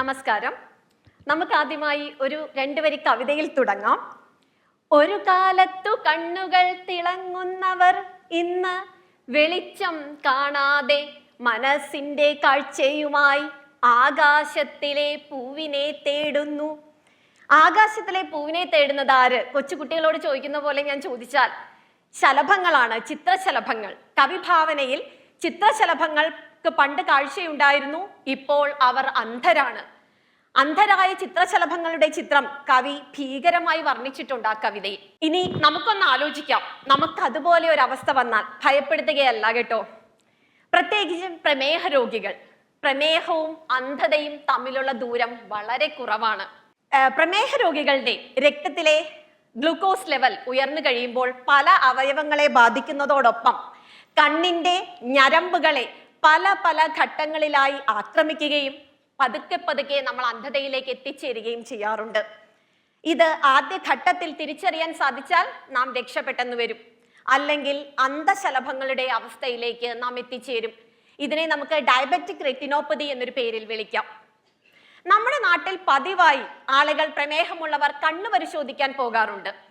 നമസ്കാരം. നമുക്ക് ആദ്യമായി ഒരു രണ്ടു വരി കവിതയിൽ തുടങ്ങാം. ഒരു കാലത്തു കണ്ണുകൾ തിളങ്ങുന്നവർ ഇന്ന് വെളിച്ചം കാണാതെ മനസ്സിന്റെ കാഴ്ചയുമായി ആകാശത്തിലെ പൂവിനെ തേടുന്നു. ആകാശത്തിലെ പൂവിനെ തേടുന്നത് ആര്? കൊച്ചുകുട്ടികളോട് ചോദിക്കുന്ന പോലെ ഞാൻ ചോദിച്ചാൽ ശലഭങ്ങളാണ് ചിത്രശലഭങ്ങൾ. കവിഭാവനയിൽ ചിത്രശലഭങ്ങൾക്ക് പണ്ട് കാഴ്ചയുണ്ടായിരുന്നു. ഇപ്പോൾ അവർ അന്ധരാണ്. അന്ധരായ ചിത്രശലഭങ്ങളുടെ ചിത്രം കവി ഭീകരമായി വർണിച്ചിട്ടുണ്ട് ആ കവിതയിൽ. ഇനി നമുക്കൊന്ന് ആലോചിക്കാം. നമുക്ക് അതുപോലെ ഒരു അവസ്ഥ വന്നാൽ ഭയപ്പെടുത്തുകയല്ല കേട്ടോ. പ്രത്യേകിച്ചും പ്രമേഹ രോഗികൾ. പ്രമേഹവും അന്ധതയും തമ്മിലുള്ള ദൂരം വളരെ കുറവാണ്. പ്രമേഹ രോഗികളുടെ രക്തത്തിലെ ഗ്ലൂക്കോസ് ലെവൽ ഉയർന്നു കഴിയുമ്പോൾ പല അവയവങ്ങളെ ബാധിക്കുന്നതോടൊപ്പം കണ്ണിന്റെ ഞരമ്പുകളെ പല പല ഘട്ടങ്ങളിലായി ആക്രമിക്കുകയും പതുക്കെ പതുക്കെ നമ്മൾ അന്ധതയിലേക്ക് എത്തിച്ചേരുകയും ചെയ്യാറുണ്ട്. ഇത് ആദ്യ ഘട്ടത്തിൽ തിരിച്ചറിയാൻ സാധിച്ചാൽ നാം രക്ഷപ്പെട്ടെന്ന് വരും. അല്ലെങ്കിൽ അന്ധശലഭങ്ങളുടെ അവസ്ഥയിലേക്ക് നാം എത്തിച്ചേരും. ഇതിനെ നമുക്ക് ഡയബറ്റിക് റെറ്റിനോപ്പതി എന്നൊരു പേരിൽ വിളിക്കാം. നമ്മുടെ നാട്ടിൽ പതിവായി ആളുകൾ പ്രമേഹമുള്ളവർ കണ്ണു പരിശോധിക്കാൻ പോകാറുണ്ട്.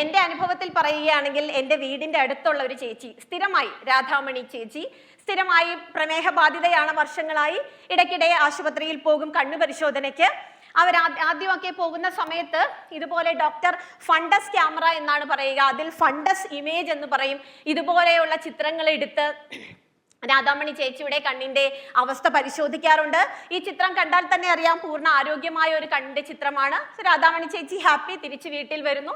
എന്റെ അനുഭവത്തിൽ പറയുകയാണെങ്കിൽ എന്റെ വീടിന്റെ അടുത്തുള്ള ഒരു ചേച്ചി സ്ഥിരമായി രാധാമണി ചേച്ചി സ്ഥിരമായി പ്രമേഹ ബാധിതയാണ് വർഷങ്ങളായി. ഇടയ്ക്കിടെ ആശുപത്രിയിൽ പോകും കണ്ണു പരിശോധനയ്ക്ക്. അവർ ആദ്യമൊക്കെ പോകുന്ന സമയത്ത് ഇതുപോലെ ഡോക്ടർ ഫണ്ടസ് ക്യാമറ എന്നാണ് പറയുക. അതിൽ ഫണ്ടസ് ഇമേജ് എന്ന് പറയും. ഇതുപോലെയുള്ള ചിത്രങ്ങൾ എടുത്ത് രാധാമണി ചേച്ചിയുടെ കണ്ണിന്റെ അവസ്ഥ പരിശോധിക്കാറുണ്ട്. ഈ ചിത്രം കണ്ടാൽ തന്നെ അറിയാം പൂർണ ആരോഗ്യമായ ഒരു കണ്ണിന്റെ ചിത്രമാണ്. രാധാമണി ചേച്ചി ഹാപ്പി തിരിച്ച് വീട്ടിൽ വരുന്നു.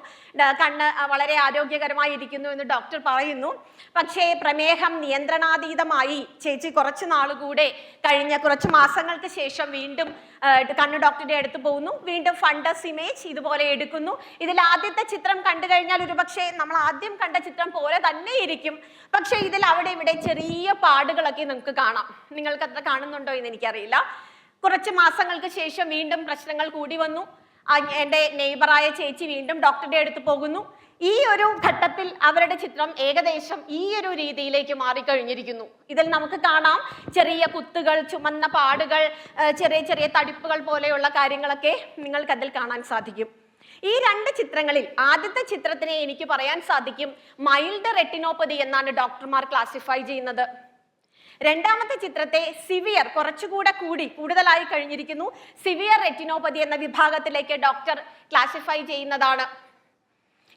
കണ്ണ് വളരെ ആരോഗ്യകരമായി ഇരിക്കുന്നു എന്ന് ഡോക്ടർ പറയുന്നു. പക്ഷേ പ്രമേഹം നിയന്ത്രണാതീതമായി ചേച്ചി കുറച്ച് നാളുകൂടെ കഴിഞ്ഞ കുറച്ച് മാസങ്ങൾക്ക് ശേഷം വീണ്ടും കണ്ണ് ഡോക്ടറുടെ അടുത്ത് പോകുന്നു. വീണ്ടും ഫണ്ടസ് ഇമേജ് ഇതുപോലെ എടുക്കുന്നു. ഇതിൽ ആദ്യത്തെ ചിത്രം കണ്ടു കഴിഞ്ഞാൽ ഒരുപക്ഷേ നമ്മൾ ആദ്യം കണ്ട ചിത്രം പോലെ തന്നെ ഇരിക്കും പക്ഷേ ഇതിൽ അവിടെ ഇവിടെ ചെറിയ പാടുകളൊക്കെ നമുക്ക് കാണാം. നിങ്ങൾക്ക് അത്ര കാണുന്നുണ്ടോ എന്ന് എനിക്കറിയില്ല. കുറച്ച് മാസങ്ങൾക്ക് ശേഷം വീണ്ടും പ്രശ്നങ്ങൾ കൂടി വന്നു. എന്റെ നെയ്ബറായ ചേച്ചി വീണ്ടും ഡോക്ടറുടെ അടുത്ത് പോകുന്നു. ഈ ഒരു ഘട്ടത്തിൽ അവരുടെ ചിത്രം ഏകദേശം ഈ ഒരു രീതിയിലേക്ക് മാറിക്കഴിഞ്ഞിരിക്കുന്നു. ഇതിൽ നമുക്ക് കാണാം ചെറിയ കുത്തുകൾ ചുമന്ന പാടുകൾ ചെറിയ ചെറിയ തടിപ്പുകൾ പോലെയുള്ള കാര്യങ്ങളൊക്കെ നിങ്ങൾക്ക് അതിൽ കാണാൻ സാധിക്കും. ഈ രണ്ട് ചിത്രങ്ങളിൽ ആദ്യത്തെ ചിത്രത്തിനെ എനിക്ക് പറയാൻ സാധിക്കും മൈൽഡ് റെറ്റിനോപ്പതി എന്നാണ് ഡോക്ടർമാർ ക്ലാസിഫൈ ചെയ്യുന്നത്. രണ്ടാമത്തെ ചിത്രത്തെ സിവിയർ കുറച്ചുകൂടെ കൂടി കൂടുതലായി കഴിഞ്ഞിരിക്കുന്നു. സിവിയർ റെറ്റിനോപ്പതി എന്ന വിഭാഗത്തിലേക്ക് ഡോക്ടർ ക്ലാസിഫൈ ചെയ്യുന്നതാണ്.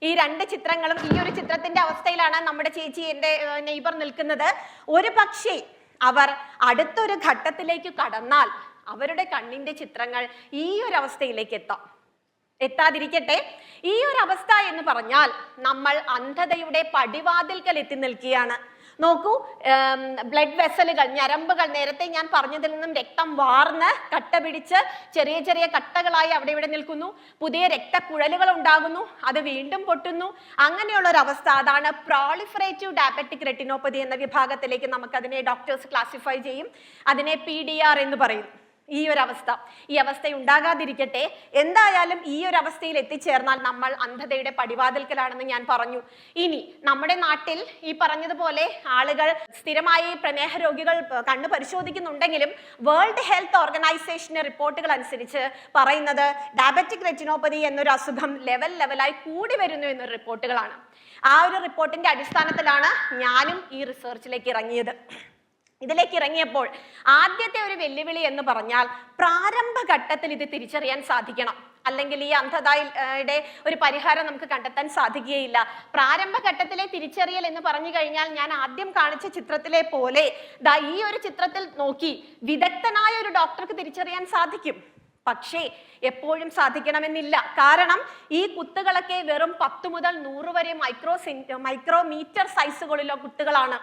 ഈ രണ്ട് ചിത്രങ്ങളും ഈ ഒരു ചിത്രത്തിന്റെ അവസ്ഥയിലാണ് നമ്മുടെ ചേച്ചി എന്റെ നെയ്ബർ നിൽക്കുന്നത്. ഒരു പക്ഷേ അവർ അടുത്തൊരു ഘട്ടത്തിലേക്ക് കടന്നാൽ അവരുടെ കണ്ണിന്റെ ചിത്രങ്ങൾ ഈ ഒരു അവസ്ഥയിലേക്ക് എത്താം. എത്താതിരിക്കട്ടെ. ഈ ഒരു അവസ്ഥ എന്ന് പറഞ്ഞാൽ നമ്മൾ അന്ധതയുടെ പടിവാതിൽക്കൽ എത്തി നിൽക്കുകയാണ്. നോക്കൂ ബ്ലഡ് വെസലുകൾ ഞരമ്പുകൾ. നേരത്തെ ഞാൻ പറഞ്ഞതിൽ നിന്നും രക്തം വാർന്ന് കട്ട പിടിച്ച് ചെറിയ ചെറിയ കട്ടകളായി അവിടെ ഇവിടെ നിൽക്കുന്നു. പുതിയ രക്തക്കുഴലുകൾ ഉണ്ടാകുന്നു. അത് വീണ്ടും പൊട്ടുന്നു. അങ്ങനെയുള്ള ഒരു അവസ്ഥ അതാണ് പ്രോളിഫറേറ്റീവ് ഡയബറ്റിക് റെറ്റിനോപ്പതി എന്ന വിഭാഗത്തിലേക്ക് നമുക്കതിനെ ഡോക്ടേഴ്സ് ക്ലാസിഫൈ ചെയ്യും. അതിനെ പി എന്ന് പറയും. ഈ ഒരു അവസ്ഥ. ഈ അവസ്ഥ ഉണ്ടാകാതിരിക്കട്ടെ. എന്തായാലും ഈ ഒരു അവസ്ഥയിൽ എത്തിച്ചേർന്നാൽ നമ്മൾ അന്ധതയുടെ പടിവാതിൽക്കലാണെന്ന് ഞാൻ പറഞ്ഞു. ഇനി നമ്മുടെ നാട്ടിൽ ഈ പറഞ്ഞതുപോലെ ആളുകൾ സ്ഥിരമായി പ്രമേഹ രോഗികൾ കണ്ണു പരിശോധിക്കുന്നുണ്ടെങ്കിലും വേൾഡ് ഹെൽത്ത് ഓർഗനൈസേഷന്റെ റിപ്പോർട്ടുകൾ അനുസരിച്ച് പറയുന്നത് ഡയബറ്റിക് റെറ്റിനോപ്പതി എന്നൊരു അസുഖം ലെവൽ ലെവലായി കൂടി വരുന്നു എന്നൊരു റിപ്പോർട്ടുകളാണ്. ആ ഒരു റിപ്പോർട്ടിന്റെ അടിസ്ഥാനത്തിലാണ് ഞാനും ഈ റിസർച്ചിലേക്ക് ഇറങ്ങിയത്. ഇതിലേക്ക് ഇറങ്ങിയപ്പോൾ ആദ്യത്തെ ഒരു വെല്ലുവിളി എന്ന് പറഞ്ഞാൽ പ്രാരംഭഘട്ടത്തിൽ ഇത് തിരിച്ചറിയാൻ സാധിക്കണം. അല്ലെങ്കിൽ ഈ അന്ധതയുടെ ഒരു പരിഹാരം നമുക്ക് കണ്ടെത്താൻ സാധിക്കുകയില്ല. പ്രാരംഭഘട്ടത്തിലെ തിരിച്ചറിയൽ എന്ന് പറഞ്ഞു കഴിഞ്ഞാൽ ഞാൻ ആദ്യം കാണിച്ച ചിത്രത്തിലെ പോലെ ദാ ഈ ഒരു ചിത്രത്തിൽ നോക്കി വിദഗ്ധനായ ഒരു ഡോക്ടർക്ക് തിരിച്ചറിയാൻ സാധിക്കും. പക്ഷേ എപ്പോഴും സാധിക്കണമെന്നില്ല. കാരണം ഈ കുത്തുകളൊക്കെ വെറും പത്ത് മുതൽ നൂറ് വരെ മൈക്രോ മൈക്രോമീറ്റർ സൈസുകളിലോ കുത്തുകളാണ്.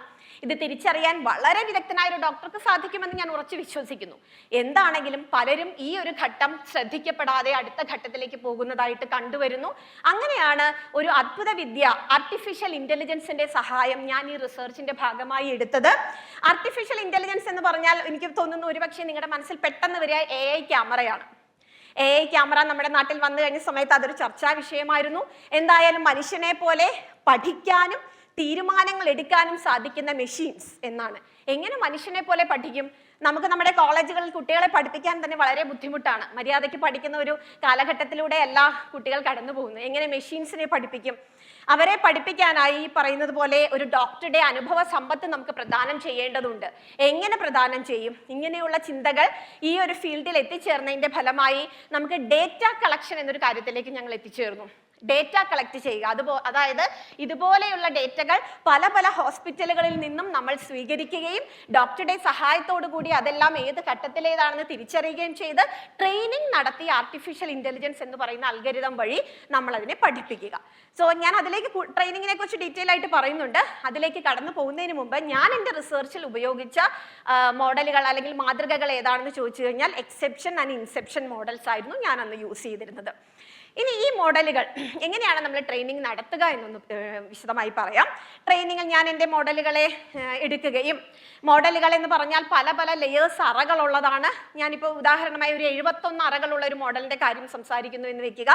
ഇത് തിരിച്ചറിയാൻ വളരെ വിദഗ്ധനായ ഒരു ഡോക്ടർക്ക് സാധിക്കുമെന്ന് ഞാൻ ഉറച്ചു വിശ്വസിക്കുന്നു. എന്താണെങ്കിലും പലരും ഈ ഒരു ഘട്ടം ശ്രദ്ധിക്കപ്പെടാതെ അടുത്ത ഘട്ടത്തിലേക്ക് പോകുന്നതായിട്ട് കണ്ടുവരുന്നു. അങ്ങനെയാണ് ഒരു അത്ഭുത വിദ്യ ആർട്ടിഫിഷ്യൽ ഇന്റലിജൻസിന്റെ സഹായം ഞാൻ ഈ റിസർച്ചിന്റെ ഭാഗമായി എടുത്തത്. ആർട്ടിഫിഷ്യൽ ഇന്റലിജൻസ് എന്ന് പറഞ്ഞാൽ എനിക്ക് തോന്നുന്നു ഒരുപക്ഷെ നിങ്ങളുടെ മനസ്സിൽ പെട്ടെന്ന് വരിക എ ഐ ക്യാമറയാണ്. എ ഐ ക്യാമറ നമ്മുടെ നാട്ടിൽ വന്നു കഴിഞ്ഞ സമയത്ത് അതൊരു ചർച്ചാ വിഷയമായിരുന്നു. എന്തായാലും മനുഷ്യനെ പോലെ പഠിക്കാനും തീരുമാനങ്ങൾ എടുക്കാനും സാധിക്കുന്ന മെഷീൻസ് എന്നാണ്. എങ്ങനെ മനുഷ്യനെ പോലെ പഠിക്കും? നമുക്ക് നമ്മുടെ കോളേജുകളിൽ കുട്ടികളെ പഠിപ്പിക്കാൻ തന്നെ വളരെ ബുദ്ധിമുട്ടാണ്. മര്യാദയ്ക്ക് പഠിക്കുന്ന ഒരു കാലഘട്ടത്തിലൂടെ എല്ലാ കുട്ടികൾ കടന്നു പോകുന്നു എങ്ങനെ മെഷീൻസിനെ പഠിപ്പിക്കും? അവരെ പഠിപ്പിക്കാനായി പറയുന്നത് പോലെ ഒരു ഡോക്ടറുടെ അനുഭവ സമ്പത്ത് നമുക്ക് പ്രദാനം ചെയ്യേണ്ടതുണ്ട്. എങ്ങനെ പ്രദാനം ചെയ്യും? ഇങ്ങനെയുള്ള ചിന്തകൾ ഈ ഒരു ഫീൽഡിൽ എത്തിച്ചേർന്നതിന്റെ ഫലമായി നമുക്ക് ഡേറ്റ കളക്ഷൻ എന്നൊരു കാര്യത്തിലേക്ക് ഞങ്ങൾ എത്തിച്ചേർന്നു. ഡേറ്റ കളക്ട് ചെയ്യുക. അതുപോ അതായത് ഇതുപോലെയുള്ള ഡേറ്റകൾ പല പല ഹോസ്പിറ്റലുകളിൽ നിന്നും നമ്മൾ സ്വീകരിക്കുകയും ഡോക്ടറുടെ സഹായത്തോടു കൂടി അതെല്ലാം ഏത് ഘട്ടത്തിലേതാണെന്ന് തിരിച്ചറിയുകയും ചെയ്ത് ട്രെയിനിങ് നടത്തി ആർട്ടിഫിഷ്യൽ ഇന്റലിജൻസ് എന്ന് പറയുന്ന അൽഗരിതം വഴി നമ്മൾ അതിനെ പഠിപ്പിക്കുക. സോ ഞാൻ അതിലേക്ക് ട്രെയിനിങ്ങിനെ കുറിച്ച് ഡീറ്റെയിൽ ആയിട്ട് പറയുന്നുണ്ട്. അതിലേക്ക് കടന്നു പോകുന്നതിന് മുമ്പ് ഞാൻ എന്റെ റിസർച്ചിൽ ഉപയോഗിച്ച മോഡലുകൾ അല്ലെങ്കിൽ മാതൃകകൾ ഏതാണെന്ന് ചോദിച്ചു കഴിഞ്ഞാൽ എക്സെപ്ഷൻ ആൻഡ് ഇൻസെപ്ഷൻ മോഡൽസ് ആയിരുന്നു ഞാൻ അന്ന് യൂസ് ചെയ്തിരുന്നത്. ഇനി ഈ മോഡലുകൾ എങ്ങനെയാണ് നമ്മൾ ട്രെയിനിങ് നടത്തുക എന്നൊന്ന് വിശദമായി പറയാം. ട്രെയിനിങ്ങിൽ ഞാൻ എന്റെ മോഡലുകളെ എടുക്കുകയും മോഡലുകൾ എന്ന് പറഞ്ഞാൽ പല പല ലെയേഴ്സ് അറകളുള്ളതാണ്. ഞാനിപ്പോൾ ഉദാഹരണമായി ഒരു എഴുപത്തൊന്ന് അറകളുള്ള ഒരു മോഡലിന്റെ കാര്യം സംസാരിക്കുന്നു എന്ന് വെക്കുക.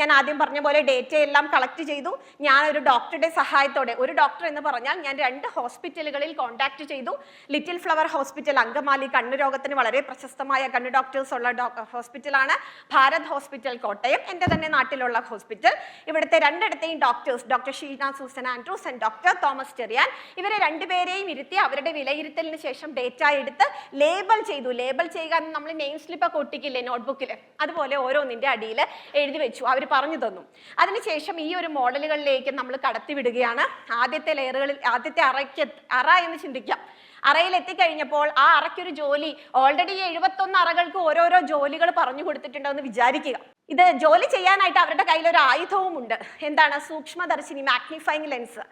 ഞാൻ ആദ്യം പറഞ്ഞ പോലെ ഡേറ്റ എല്ലാം കളക്ട് ചെയ്തു. ഞാൻ ഒരു ഡോക്ടറുടെ സഹായത്തോടെ ഒരു ഡോക്ടർ എന്ന് പറഞ്ഞാൽ ഞാൻ രണ്ട് ഹോസ്പിറ്റലുകളിൽ കോൺടാക്ട് ചെയ്തു. ലിറ്റിൽ ഫ്ലവർ ഹോസ്പിറ്റൽ അങ്കമാലി കണ്ണു രോഗത്തിന് വളരെ പ്രശസ്തമായ കണ്ണു ഡോക്ടേഴ്സ് ഉള്ള ഹോസ്പിറ്റലാണ്. ഭാരത് ഹോസ്പിറ്റൽ കോട്ടയം. എന്റെ തന്നെ നാട്ടിലുള്ള ഹോസ്പിറ്റൽ. ഇവിടുത്തെ രണ്ടിടത്തെയും doctors doctor Sheena Susan Andrews and doctor Thomas Cherian. ഇവരെ രണ്ടുപേരെയും ഇരുത്തി അവരുടെ വിലയിരുത്തലിന് ശേഷം ഡേറ്റ എടുത്ത് ലേബൽ ചെയ്തു. ലേബൽ ചെയ്യുക എന്ന് നമ്മൾ നെയിം സ്ലിപ്പ് ഒക്കെ ഒട്ടിക്കില്ലേ നോട്ട്ബുക്കിൽ അതുപോലെ ഓരോന്നിന്റെ അടിയിൽ എഴുതി വെച്ചു. അവർ പറഞ്ഞു തന്നു. അതിനുശേഷം ഈ ഒരു മോഡലുകളിലേക്ക് നമ്മൾ കടത്തിവിടുകയാണ് ആദ്യത്തെ ലെയറുകളിൽ ആദ്യത്തെ അറയ്ക്ക് അറ എന്ന് ചിന്തിക്കാം. അറയിൽ എത്തിക്കഴിഞ്ഞപ്പോൾ ആ അറയ്ക്കൊരു ജോലി. ഓൾറെഡി എഴുപത്തൊന്ന് അറകൾക്ക് ഓരോരോ ജോലികൾ പറഞ്ഞു കൊടുത്തിട്ടുണ്ടെന്ന് വിചാരിക്കുക. ഇത് ജോലി ചെയ്യാനായിട്ട് അവരുടെ കയ്യിൽ ഒരു ആയുധവും ഉണ്ട് എന്താണ്? സൂക്ഷ്മദർശിനി മാഗ്നിഫൈങ് ലെൻസ്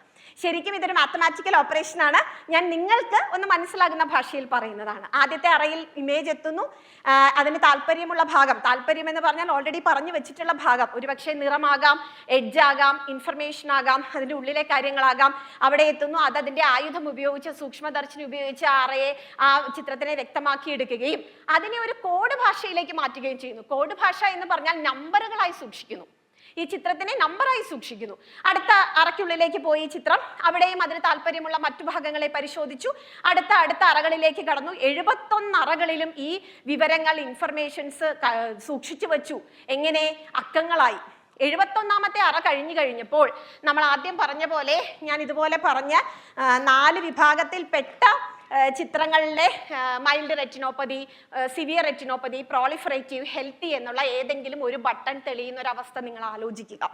ശരിക്കും ഇതൊരു മാത്തമാറ്റിക്കൽ ഓപ്പറേഷൻ ആണ്. ഞാൻ നിങ്ങൾക്ക് ഒന്ന് മനസ്സിലാകുന്ന ഭാഷയിൽ പറയുന്നതാണ്. ആദ്യത്തെ അറയിൽ ഇമേജ് എത്തുന്നു. അതിന് താല്പര്യമുള്ള ഭാഗം. താല്പര്യം എന്ന് പറഞ്ഞാൽ ഓൾറെഡി പറഞ്ഞു വെച്ചിട്ടുള്ള ഭാഗം. ഒരുപക്ഷെ നിറമാകാം എഡ്ജ് ആകാം ഇൻഫർമേഷൻ ആകാം അതിന്റെ ഉള്ളിലെ കാര്യങ്ങളാകാം. അവിടെ എത്തുന്നു. അത് അതിന്റെ ആയുധം ഉപയോഗിച്ച് സൂക്ഷ്മദർശിനി ഉപയോഗിച്ച് ആ അറയെ ആ ചിത്രത്തിനെ വ്യക്തമാക്കി എടുക്കുകയും അതിനെ ഒരു കോഡ് ഭാഷയിലേക്ക് മാറ്റുകയും ചെയ്യുന്നു. കോഡ് ഭാഷ എന്ന് പറഞ്ഞാൽ നമ്പറുകളായി സൂക്ഷിക്കുന്നു. ഈ ചിത്രത്തിനെ നമ്പറായി സൂക്ഷിക്കുന്നു. അടുത്ത അറയ്ക്കുള്ളിലേക്ക് പോയി ഈ ചിത്രം. അവിടെയും അതിന് താല്പര്യമുള്ള മറ്റു ഭാഗങ്ങളെ പരിശോധിച്ചു. അടുത്ത അടുത്ത അറകളിലേക്ക് കടന്നു. എഴുപത്തൊന്ന് അറകളിലും ഈ വിവരങ്ങൾ ഇൻഫർമേഷൻസ് സൂക്ഷിച്ചു വച്ചു. എങ്ങനെ? അക്കങ്ങളായി. എഴുപത്തൊന്നാമത്തെ അറ കഴിഞ്ഞു കഴിഞ്ഞപ്പോൾ നമ്മൾ ആദ്യം പറഞ്ഞ പോലെ ഞാൻ ഇതുപോലെ പറഞ്ഞ നാല് വിഭാഗത്തിൽപ്പെട്ട ചിത്രങ്ങളിലെ mild retinopathy severe retinopathy proliferative healthy എന്നുള്ള ഏതെങ്കിലും ഒരു ബട്ടൺ തെളിയുന്ന ഒരു അവസ്ഥ നിങ്ങൾ ആലോചിക്കുക.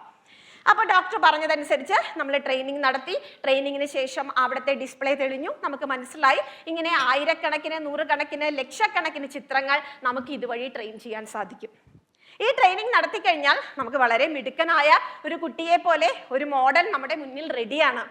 അപ്പോൾ ഡോക്ടർ പറഞ്ഞതനുസരിച്ച് നമ്മൾ ട്രെയിനിങ് നടത്തി. ട്രെയിനിങ്ങിന് ശേഷം അവിടുത്തെ ഡിസ്പ്ലേ തെളിഞ്ഞു. നമുക്ക് മനസ്സിലായി. ഇങ്ങനെ ആയിരക്കണക്കിന് നൂറുകണക്കിന് ലക്ഷക്കണക്കിന് ചിത്രങ്ങൾ നമുക്ക് ഇതുവഴി ട്രെയിൻ ചെയ്യാൻ സാധിക്കും. ഈ ട്രെയിനിങ് നടത്തി കഴിഞ്ഞാൽ നമുക്ക് വളരെ മിടുക്കനായ ഒരു കുട്ടിയെ പോലെ ഒരു മോഡൽ നമ്മുടെ മുന്നിൽ റെഡിയാണ്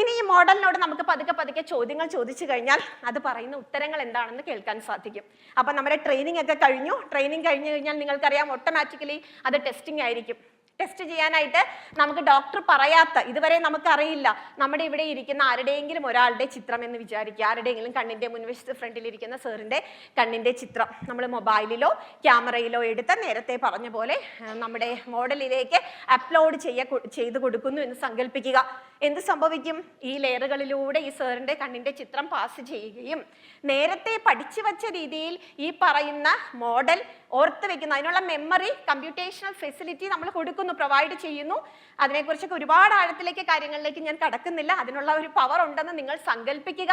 ഇനി ഈ മോഡലിനോട് നമുക്ക് പതുക്കെ പതുക്കെ ചോദ്യങ്ങൾ ചോദിച്ചു കഴിഞ്ഞാൽ അത് പറയുന്ന ഉത്തരങ്ങൾ എന്താണെന്ന് കേൾക്കാൻ സാധിക്കും. അപ്പം നമ്മുടെ ട്രെയിനിങ് ഒക്കെ കഴിഞ്ഞു. ട്രെയിനിങ് കഴിഞ്ഞു കഴിഞ്ഞാൽ നിങ്ങൾക്കറിയാം ഓട്ടോമാറ്റിക്കലി അത് ടെസ്റ്റിംഗ് ആയിരിക്കും. ടെസ്റ്റ് ചെയ്യാനായിട്ട് നമുക്ക് ഡോക്ടർ പറയാത്ത ഇതുവരെ നമുക്കറിയില്ല നമ്മുടെ ഇവിടെ ഇരിക്കുന്ന ആരുടെയെങ്കിലും ഒരാളുടെ ചിത്രം എന്ന് വിചാരിക്കുക. ആരുടെയെങ്കിലും കണ്ണിന്റെ മുൻവശത്ത് ഫ്രണ്ടിൽ ഇരിക്കുന്ന സാറിന്റെ കണ്ണിന്റെ ചിത്രം നമ്മൾ മൊബൈലിലോ ക്യാമറയിലോ എടുത്ത് നേരത്തെ പറഞ്ഞ പോലെ നമ്മുടെ മോഡലിലേക്ക് അപ്ലോഡ് ചെയ്യ ചെയ്ത് കൊടുക്കുന്നു എന്ന് സങ്കല്പിക്കുക എന്ത് സംഭവിക്കും? ഈ ലെയറുകളിലൂടെ ഈ സാറിന്റെ കണ്ണിന്റെ ചിത്രം പാസ് ചെയ്യുകയും നേരത്തെ പഠിച്ചു വച്ച രീതിയിൽ ഈ പറയുന്ന മോഡൽ ഓർത്ത് വെക്കുന്നു. അതിനുള്ള മെമ്മറി കമ്പ്യൂട്ടേഷണൽ ഫെസിലിറ്റി നമ്മൾ കൊടുക്കുന്നു പ്രൊവൈഡ് ചെയ്യുന്നു. അതിനെക്കുറിച്ചൊക്കെ ഒരുപാട് ആഴത്തിലേക്ക് കാര്യങ്ങളിലേക്ക് ഞാൻ കടക്കുന്നില്ല. അതിനുള്ള ഒരു പവർ ഉണ്ടെന്ന് നിങ്ങൾ സങ്കല്പിക്കുക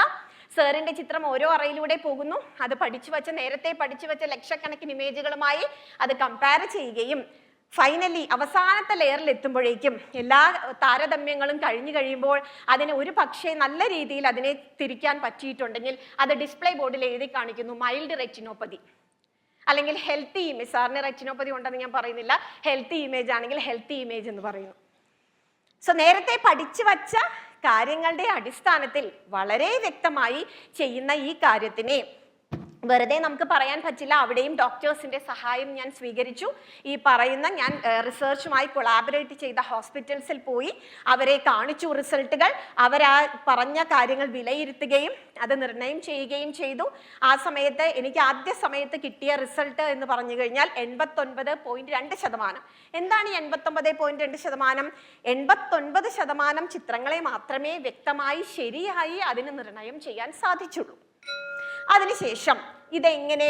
സാറിന്റെ ചിത്രം ഓരോ അറയിലൂടെ പോകുന്നു. അത് പഠിച്ചു വച്ച നേരത്തെ പഠിച്ചു വച്ച ലക്ഷക്കണക്കിന് ഇമേജുകളുമായി അത് കമ്പയർ ചെയ്യുകയും ഫൈനലി അവസാനത്തെ ലെയറിൽ എത്തുമ്പോഴേക്കും എല്ലാ താരതമ്യങ്ങളും കഴിഞ്ഞു കഴിയുമ്പോൾ അതിനെ ഒരു പക്ഷേ നല്ല രീതിയിൽ അതിനെ തിരിക്കാൻ പറ്റിയിട്ടുണ്ടെങ്കിൽ അത് ഡിസ്പ്ലേ ബോർഡിൽ എഴുതി കാണിക്കുന്നു മൈൽഡ് റെറ്റിനോപ്പതി അല്ലെങ്കിൽ ഹെൽത്തി ഇമേജ് സാറിന് റെറ്റിനോപ്പതി ഉണ്ടെന്ന് ഞാൻ പറയുന്നില്ല. ഹെൽത്തി ഇമേജ് ആണെങ്കിൽ ഹെൽത്തി ഇമേജ് എന്ന് പറയുന്നു. സോ നേരത്തെ പഠിച്ചു വച്ച കാര്യങ്ങളുടെ അടിസ്ഥാനത്തിൽ വളരെ വ്യക്തമായി ചെയ്യുന്ന ഈ കാര്യത്തിനെ വെറുതെ നമുക്ക് പറയാൻ പറ്റില്ല. അവിടെയും ഡോക്ടേഴ്സിന്റെ സഹായം ഞാൻ സ്വീകരിച്ചു. ഈ പറയുന്ന ഞാൻ റിസർച്ചുമായി കൊളാബറേറ്റ് ചെയ്ത ഹോസ്പിറ്റൽസിൽ പോയി അവരെ കാണിച്ചു റിസൾട്ടുകൾ. അവരാ പറഞ്ഞ കാര്യങ്ങൾ വിലയിരുത്തുകയും അത് നിർണയം ചെയ്യുകയും ചെയ്തു. ആ സമയത്ത് എനിക്ക് ആദ്യ സമയത്ത് കിട്ടിയ റിസൾട്ട് എന്ന് പറഞ്ഞു കഴിഞ്ഞാൽ എൺപത്തൊൻപത് പോയിന്റ് രണ്ട് ശതമാനം. എന്താണ് ഈ എൺപത്തൊമ്പത് പോയിന്റ് രണ്ട് ശതമാനം? എൺപത്തൊൻപത് ശതമാനം ചിത്രങ്ങളെ മാത്രമേ വ്യക്തമായി ശരിയായി അതിന് നിർണയം ചെയ്യാൻ സാധിച്ചുള്ളൂ. അതിനുശേഷം ഇതെങ്ങനെ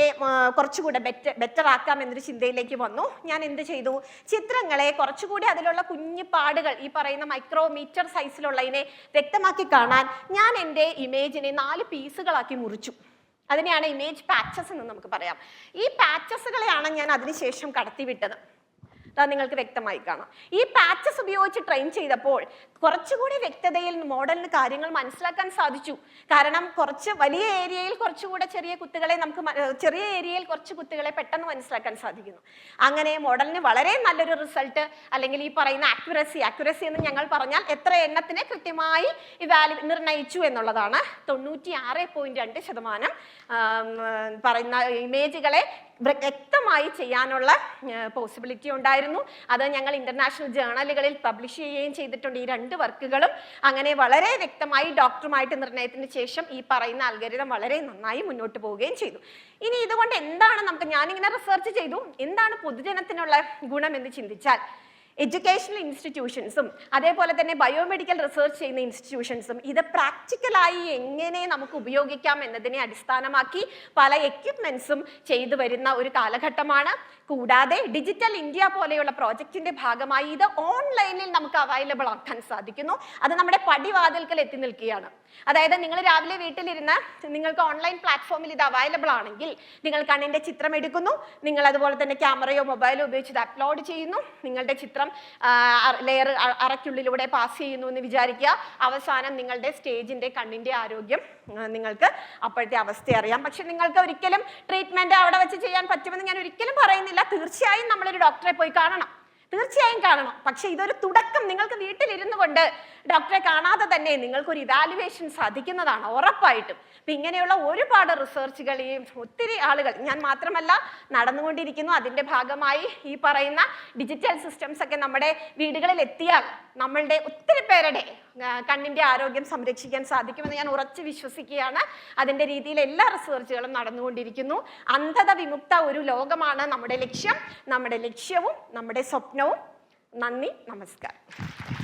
കുറച്ചുകൂടെ ബെറ്റർ ബെറ്റർ ആക്കാം എന്നൊരു ചിന്തയിലേക്ക് വന്നു. ഞാൻ എന്ത് ചെയ്തു? ചിത്രങ്ങളെ കുറച്ചുകൂടി അതിലുള്ള കുഞ്ഞു പാടുകൾ ഈ പറയുന്ന മൈക്രോമീറ്റർ സൈസിലുള്ളതിനെ വ്യക്തമാക്കി കാണാൻ ഞാൻ എന്റെ ഇമേജിനെ നാല് പീസുകളാക്കി മുറിച്ചു. അതിനെയാണ് ഇമേജ് പാച്ചസ് എന്ന് നമുക്ക് പറയാം. ഈ പാച്ചസുകളെയാണ് ഞാൻ അതിനുശേഷം കടത്തിവിട്ടത്. നിങ്ങൾക്ക് വ്യക്തമായി കാണാം. ഈ പാച്ചസ് ഉപയോഗിച്ച് ട്രെയിൻ ചെയ്തപ്പോൾ കുറച്ചുകൂടി വ്യക്തതയിൽ മോഡലിന് കാര്യങ്ങൾ മനസ്സിലാക്കാൻ സാധിച്ചു. കാരണം കുറച്ച് വലിയ ഏരിയയിൽ കുറച്ചുകൂടെ ചെറിയ കുത്തുകളെ നമുക്ക് ചെറിയ ഏരിയയിൽ കുറച്ച് കുത്തുകളെ പെട്ടെന്ന് മനസ്സിലാക്കാൻ സാധിക്കുന്നു. അങ്ങനെ മോഡലിന് വളരെ നല്ലൊരു റിസൾട്ട് അല്ലെങ്കിൽ ഈ പറയുന്ന ആക്യുറസി ആക്യുറസി എന്ന് ഞങ്ങൾ പറഞ്ഞാൽ എത്ര എണ്ണത്തിനെ കൃത്യമായി ഇവാലു നിർണയിച്ചു എന്നുള്ളതാണ്. തൊണ്ണൂറ്റി ആറ് പോയിന്റ് രണ്ട് ശതമാനം പറയുന്ന ഇമേജുകളെ വ്യക്തമായി ചെയ്യാനുള്ള പോസിബിലിറ്റി ഉണ്ടായിരുന്നു. അത് ഞങ്ങൾ ഇന്റർനാഷണൽ ജേണലുകളിൽ പബ്ലിഷ് ചെയ്യുകയും ചെയ്തിട്ടുണ്ട്. ഈ രണ്ട് വർക്കുകളും. അങ്ങനെ വളരെ വ്യക്തമായി ഡോക്ടറുമായിട്ട് നിർണയത്തിന് ശേഷം ഈ പറയുന്ന അൽഗരിതം വളരെ നന്നായി മുന്നോട്ട് പോവുകയും ചെയ്തു. ഇനി ഇതുകൊണ്ട് എന്താണ് നമുക്ക് ഞാനിങ്ങനെ റിസർച്ച് ചെയ്തു. എന്താണ് പൊതുജനത്തിനുള്ള ഗുണം എന്ന് ചിന്തിച്ചാൽ എഡ്യൂക്കേഷണൽ ഇൻസ്റ്റിറ്റ്യൂഷൻസും അതേപോലെ തന്നെ ബയോമെഡിക്കൽ റിസർച്ച് ചെയ്യുന്ന ഇൻസ്റ്റിറ്റ്യൂഷൻസും ഇത് പ്രാക്ടിക്കലായി എങ്ങനെ നമുക്ക് ഉപയോഗിക്കാം എന്നതിനെ അടിസ്ഥാനമാക്കി പല എക്യുപ്മെൻസും ചെയ്തു വരുന്ന ഒരു കാലഘട്ടമാണ്. കൂടാതെ ഡിജിറ്റൽ ഇന്ത്യ പോലെയുള്ള പ്രോജക്റ്റിന്റെ ഭാഗമായി ഇത് ഓൺലൈനിൽ നമുക്ക് അവൈലബിൾ ആക്കാൻ സാധിക്കുന്നു. അത് നമ്മുടെ പടിവാതിൽക്കൽ എത്തി നിൽക്കുകയാണ്. അതായത് നിങ്ങൾ രാവിലെ വീട്ടിലിരുന്ന് നിങ്ങൾക്ക് ഓൺലൈൻ പ്ലാറ്റ്ഫോമിൽ ഇത് അവൈലബിൾ ആണെങ്കിൽ നിങ്ങൾ കണ്ണിന്റെ ചിത്രം എടുക്കുന്നു. നിങ്ങൾ അതുപോലെ തന്നെ ക്യാമറയോ മൊബൈലോ ഉപയോഗിച്ച് ഇത് അപ്ലോഡ് ചെയ്യുന്നു. നിങ്ങളുടെ ചിത്രം ലെയർ അറയ്ക്കുള്ളിലൂടെ പാസ് ചെയ്യുന്നു എന്ന് വിചാരിക്കുക. അവസാനം നിങ്ങളുടെ സ്റ്റേജിന്റെ കണ്ണിന്റെ ആരോഗ്യം നിങ്ങൾക്ക് അപ്പോഴത്തെ അവസ്ഥ അറിയാം. പക്ഷെ നിങ്ങൾക്ക് ഒരിക്കലും ട്രീറ്റ്മെന്റ് അവിടെ വെച്ച് ചെയ്യാൻ പറ്റുമെന്ന് ഞാൻ ഒരിക്കലും പറയുന്നില്ല. തീർച്ചയായും നമ്മളൊരു ഡോക്ടറെ പോയി കാണണം. തീർച്ചയായും കാണണം. പക്ഷെ ഇതൊരു തുടക്കം. നിങ്ങൾക്ക് വീട്ടിലിരുന്നു കൊണ്ട് ഡോക്ടറെ കാണാതെ തന്നെ നിങ്ങൾക്കൊരു ഇവാലുവേഷൻ സാധിക്കുന്നതാണ് ഉറപ്പായിട്ടും. അപ്പൊ ഇങ്ങനെയുള്ള ഒരുപാട് റിസർച്ചുകൾ ഈ ഒത്തിരി ആളുകൾ ഞാൻ മാത്രമല്ല നടന്നുകൊണ്ടിരിക്കുന്നു. അതിന്റെ ഭാഗമായി ഈ പറയുന്ന ഡിജിറ്റൽ സിസ്റ്റംസ് ഒക്കെ നമ്മുടെ വീടുകളിൽ എത്തിയാൽ നമ്മളുടെ ഒത്തിരി പേരുടെ കണ്ണിന്റെ ആരോഗ്യം സംരക്ഷിക്കാൻ സാധിക്കുമെന്ന് ഞാൻ ഉറച്ചു വിശ്വസിക്കുകയാണ്. അതിന്റെ രീതിയിൽ എല്ലാ റിസർച്ചുകളും നടന്നുകൊണ്ടിരിക്കുന്നു. അന്ധത വിമുക്ത ഒരു ലോകമാണ് നമ്മുടെ ലക്ഷ്യം. നമ്മുടെ ലക്ഷ്യവും നമ്മുടെ സ്വപ്നവും. നന്ദി നമസ്കാരം.